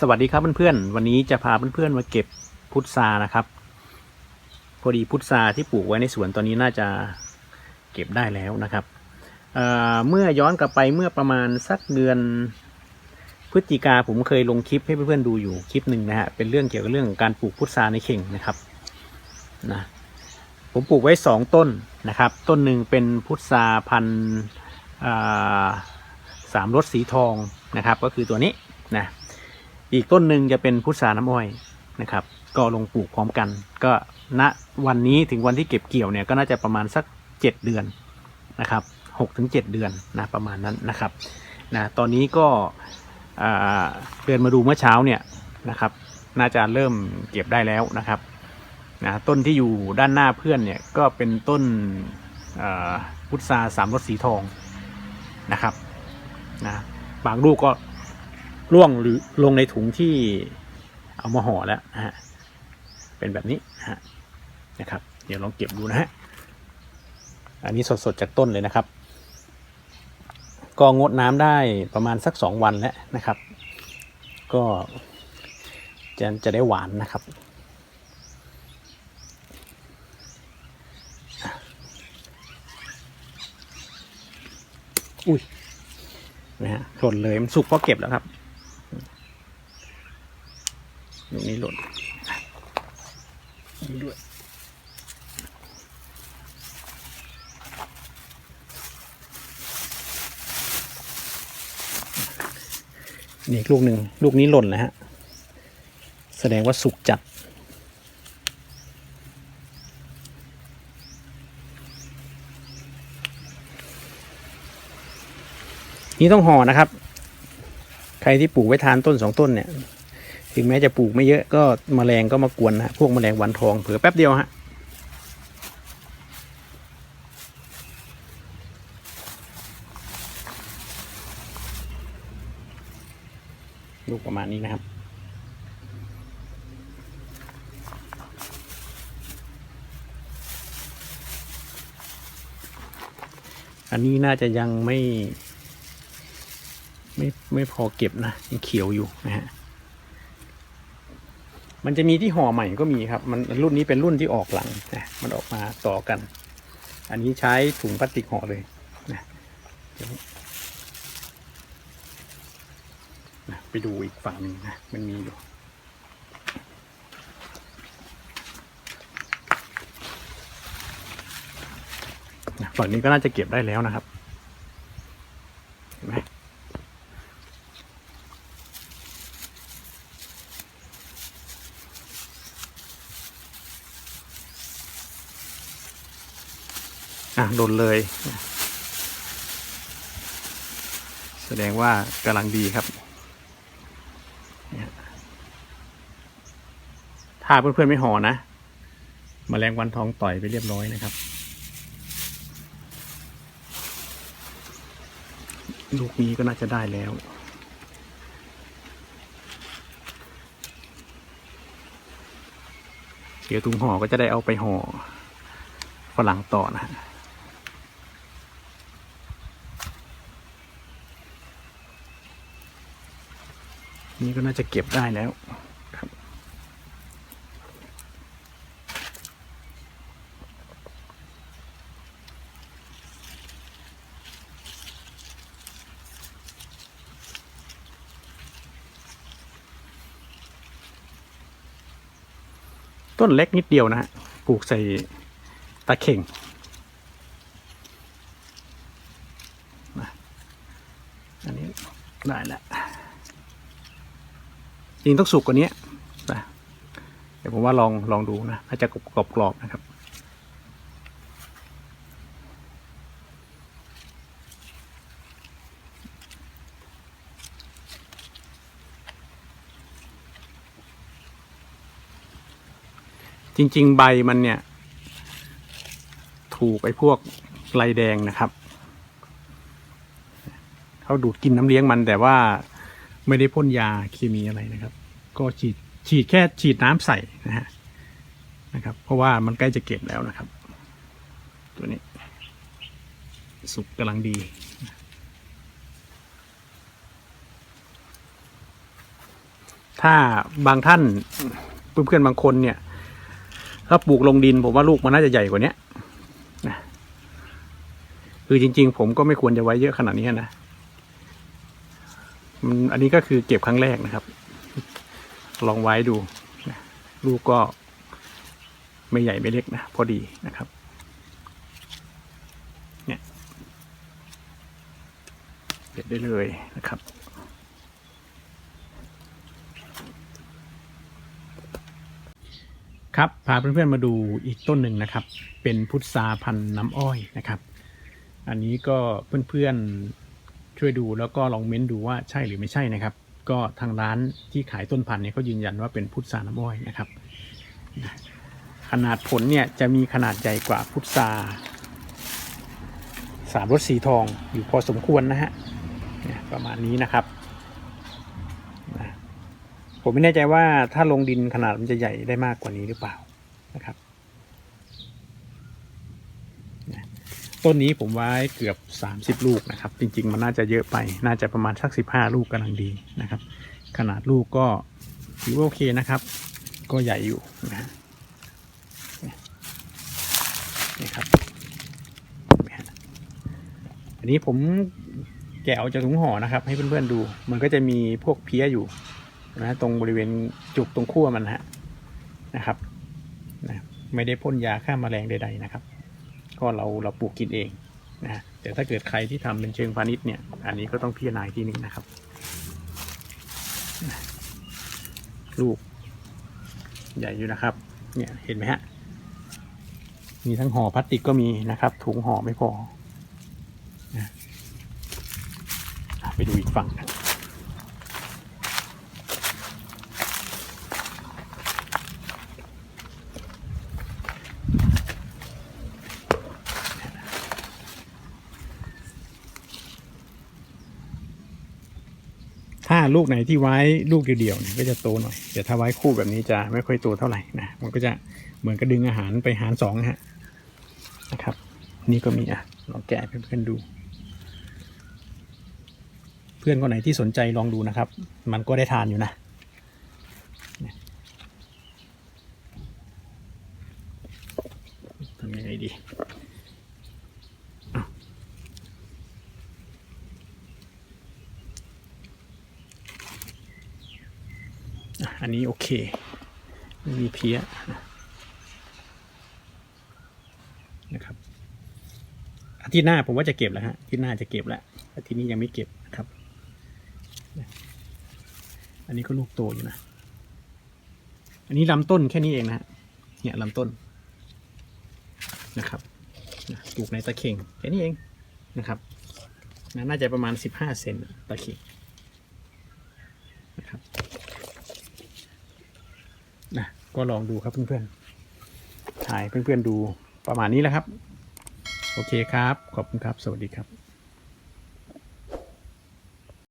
สวัสดีครับเพื่อนๆ วันนี้จะพาเพื่อนๆมาเก็บพุทรานะครับ พอดีพุทราที่ปลูกไว้ในสวนตอนนี้น่าจะเก็บได้แล้วนะครับเเมื่อย้อนกลับไปเมื่อประมาณสักเดือนพฤศจิกาผมเคยลงคลิปให้เพื่อนๆดูอยู่คลิปหนึ่งนะฮะเป็นเรื่องเกี่ยวกับเรื่องการปลูกพุทราในเข่งนะครับนะผมปลูกไว้สองต้นนะครับ ต้นหนึ่งเป็นพุทราพันธุ์สามรสสีทองนะครับ ก็คือตัวนี้นะ อีกต้นหนึ่งจะเป็นพุทราน้ำอ้อยนะครับ ก็ลงปลูกพร้อมกัน ก็ณวันนี้ถึงวันที่เก็บเกี่ยวเนี่ยก็น่าจะประมาณสักเจ็ดเดือนนะครับหกถึงเจ็ดเดือนนะประมาณนั้นนะครับนะตอนนี้ก็เดินมาดูเมื่อเช้าเนี่ยนะครับ น่าจะเริ่มเก็บได้แล้วนะครับนะต้นที่อยู่ด้านหน้าเพื่อนเนี่ยก็เป็นต้นพุทราสามรสสีทองนะครับนะบางลูกก็ ร่วงหรือลงในถุงที่เอามาห่อแล้วนะฮะเป็นแบบนี้นะฮะนะครับ เดี๋ยวลองเก็บดูนะฮะอันนี้สดๆจากต้นเลยนะครับ ก็งดน้ำได้ประมาณสักสองวันแล้วนะครับ ก็จะจะได้หวานนะครับอุ้ยนะฮะหล่นเลยมันสุกเพราะเก็บแล้วครับ ลูกนี้หล่นนี่ด้วยนี่ลูกหนึ่งลูกนี้หล่นแล้วฮะ แสดงว่าสุกจัด นี่ต้องห่อนะครับ ใครที่ปลูกไว้ทานต้นสองต้นเนี่ย ถึงแม้จะปลูกไม่เยอะก็มแมลงก็มากวนนะพวกแมลงวันทองเผือแป๊บเดียวฮะลูกประมาณนี้นะครับ อันนี้น่าจะยังไม่ ไม่ไม่พอเก็บนะยังเขียวอยู่นะฮะ มันจะมีที่ห่อใหม่ก็มีครับ มันรุ่นนี้เป็นรุ่นที่ออกหลังนะมันออกมาต่อกัน อันนี้ใช้ถุงพลาสติกห่อเลยนะนะไปดูอีกฝั่งหนึ่งนะ มันมีอยู่ฝั่งนี้ก็น่าจะเก็บได้แล้วนะครับ เห็นไหม อะโดนเลย แสดงว่ากำลังดีครับ ถ้าเพื่อนๆไม่ห่อนะมแมลงวันทองต่อยไปเรียบร้อยนะครับ ลูกนี้ก็น่าจะได้แล้วเดี๋ยวถุงห่อก็จะได้เอาไปห่อฝรั่งต่อนะฮะ นี่ก็น่าจะเก็บได้แล้วครับต้นเล็กนิดเดียวนะฮะ ปลูกใส่ตะเข่งนะอันนี้ได้แล้ว จริงต้องสุกกว่านี้นะเดี๋ยวผมว่าลองลองดูนะน่าจะกรอบกรอบนะครับ จริง ๆ ใบมันเนี่ย ถูกไอ้พวกลายแดงนะครับเขาดูดกินน้ำเลี้ยงมันแต่ว่า ไม่ได้พ่นยาเคมีอะไรนะครับ ก็ฉีดฉีดแค่ฉีดน้ำใส่นะฮะนะครับ เพราะว่ามันใกล้จะเก็บแล้วนะครับ ตัวนี้ สุกกำลังดีถ้าบางท่านเพื่อนๆบางคนเนี่ย ถ้าปลูกลงดินผมว่าลูกมันน่าจะใหญ่กว่านี้นะคือจริง ๆ ผมก็ไม่ควรจะไว้เยอะขนาดนี้นะ มันอันนี้ก็คือเก็บครั้งแรกนะครับ ลองไว้ดูนะลูกก็ไม่ใหญ่ไม่เล็กนะพอดีนะครับเนี่ยเด็ดได้เลยนะครับครับพาเพื่อนๆมาดูอีกต้นหนึ่งนะครับ เป็นพุทราพันธุ์น้ำอ้อยนะครับ อันนี้ก็เพื่อนๆ ช่วยดูแล้วก็ลองเม้นดูว่าใช่หรือไม่ใช่นะครับ ก็ทางร้านที่ขายต้นพันธุ์เนี่ยเขายืนยันว่าเป็นพุทราน้ำอ้อยนะครับ ขนาดผลเนี่ยจะมีขนาดใหญ่กว่าพุทราสามรสสีทองอยู่พอสมควรนะฮะประมาณนี้นะครับผมไม่แน่ใจว่าถ้าลงดินขนาดมันจะใหญ่ได้มากกว่านี้หรือเปล่านะครับนะ ต้นนี้ผมไว้เกือบ 30 ลูกนะครับ จริง ๆ มันน่าจะเยอะไปน่าจะประมาณสัก 15 ลูกกำลังดีนะครับ ขนาดลูกก็ถือว่าโอเคนะครับ ก็ใหญ่อยู่นะนี่ครับนไหมฮะอันนี้ผมแกะออกจากถุงห่อนะครับ ให้เพื่อนๆดู มันก็จะมีพวกเพี้ยอยู่นะตรงบริเวณจุกตรงขั้วมันฮะนะครับนะไม่ได้พ่นยาฆ่าแมลงใดๆนะครับ ก็เราเราปลูกกินเองนะฮะแต่ถ้าเกิดใครที่ทำเป็นเชิงพาณิชย์เนี่ย อันนี้ก็ต้องพิจารณาอีกทีหนึงนะครับ ลูก ใหญ่อยู่นะครับ เนี่ยเห็นไหมฮะ มีทั้งห่อพลาสติกก็มีนะครับ ถุงห่อไม่พอนะไปดูอีกฝั่งกัน ลูกไหนที่ไว้ลูกเดียวๆเนี่ยก็จะโตหน่อยแต่ถ้าไว้คู่แบบนี้จะไม่ค่อยโตเท่าไหร่นะมันก็จะเหมือนกระดึงอาหารไปหารสองฮะนะครับ นี่ก็มีอะลองแกะเพื่อนๆดู เพื่อนคนไหนที่สนใจลองดูนะครับ มันก็ได้ทานอยู่นะทำยังไงดี อันนี้โอเคไม่มีเพี้ยนะครับอาทิตย์หน้าผมว่าจะเก็บแล้วฮะอาทิตย์หน้าจะเก็บแล้วอาทิตย์นี้ยังไม่เก็บนะครับ อันนี้ก็ลูกโตอยู่นะ อันนี้ลำต้นแค่นี้เองนะฮะเนี่ยลำต้นนะครับปลูกในตะเข่งแค่นี้เองนะครับน่าจะประมาณสิบห้าเซนตะเข่งนะครับ ก็ลองดูครับเพื่อนๆถ่ายเพื่อนๆดูประมาณนี้แหละครับ โอเคครับ ขอบคุณครับ สวัสดีครับ